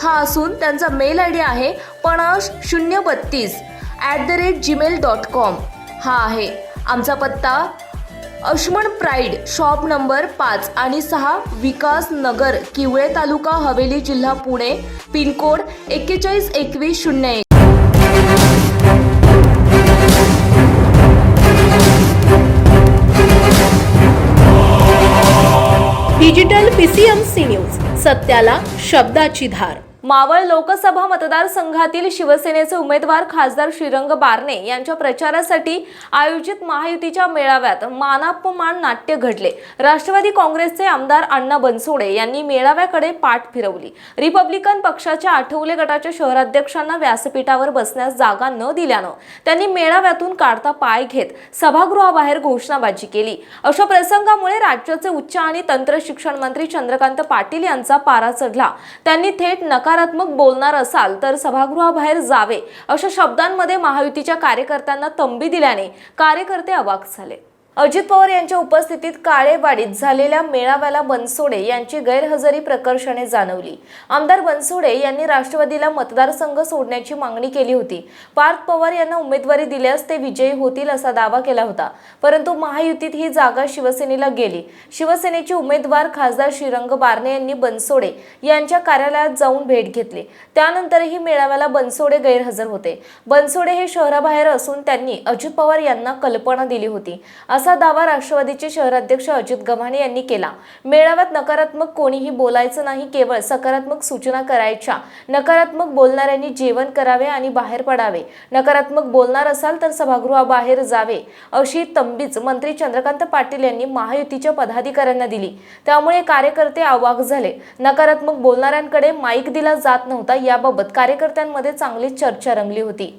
हा असून त्यांचा मेल आय डी आहे पणाश शून्य बत्तीस at the rate Gmail dot com. हा आहे आमचा पत्ता. अश्मन प्राईड शॉप नंबर पाच आणि सहा विकास नगर किवळे तालुका हवेली जिल्हा पुणे पिनकोड एक्केचाळीस एकवीस शून्य एक. डिजिटल पीसीएमसी न्यूज सत्याला शब्दाची धार. मावळ लोकसभा मतदारसंघातील शिवसेनेचे उमेदवार खासदार श्रीरंग बारणे यांच्या प्रचारासाठी आयोजित महायुतीच्या मेळाव्यात मानापमान नाट्य घडले. राष्ट्रवादी काँग्रेसचे आमदार अण्णा बनसोडे यांनी मेळाव्याकडे पाठ फिरवली. रिपब्लिकन पक्षाच्या आठवले गटाच्या शहराध्यक्षांना व्यासपीठावर बसण्यास जागा न दिल्यानं त्यांनी मेळाव्यातून काढता पाय घेत सभागृहाबाहेर घोषणाबाजी केली. अशा प्रसंगामुळे राज्याचे उच्च आणि तंत्र शिक्षण मंत्री चंद्रकांत पाटील यांचा पारा चढला. त्यांनी थेट नकार नकारात्मक बोलणार असाल तर सभागृहाबाहेर जावे अशा शब्दांमध्ये महायुतीच्या कार्यकर्त्यांना तंबी दिल्याने कार्यकर्ते अवाक झाले. अजित पवार यांच्या उपस्थितीत काळेवाडीत झालेल्या मेळाव्याला बनसोडे यांची गैरहजेरी प्रकर्षाने जाणवली. आमदार बनसोडे यांनी राष्ट्रवादीला मतदारसंघ सोडण्याची मागणी केली होती. पार्थ पवार यांना उमेदवारी दिल्यास ते विजयी होतील असा दावा केला होता. परंतु महायुतीत ही जागा शिवसेनेला गेली. शिवसेनेचे उमेदवार खासदार श्रीरंग बारणे यांनी बनसोडे यांच्या कार्यालयात जाऊन भेट घेतली. त्यानंतरही मेळाव्याला बनसोडे गैरहजर होते. बनसोडे हे शहराबाहेर असून त्यांनी अजित पवार यांना कल्पना दिली होती. असा दावा राष्ट्रवादीचे शहराध्यक्ष अजित गव्हाणे यांनी केला. मेळाव्यात नकारात्मक कोणीही बोलायचं नाही केवळ सकारात्मक सूचना करायच्या. नकारात्मक बोलणाऱ्यांनी जेवण करावे आणि बाहेर पडावे. नकारात्मक बोलणार असाल तर सभागृहाबाहेर जावे अशी तंबीच मंत्री चंद्रकांत पाटील यांनी महायुतीच्या पदाधिकाऱ्यांना दिली. त्यामुळे कार्यकर्ते आवाक झाले. नकारात्मक बोलणाऱ्यांकडे माईक दिला जात नव्हता याबाबत कार्यकर्त्यांमध्ये चांगलीच चर्चा रंगली होती.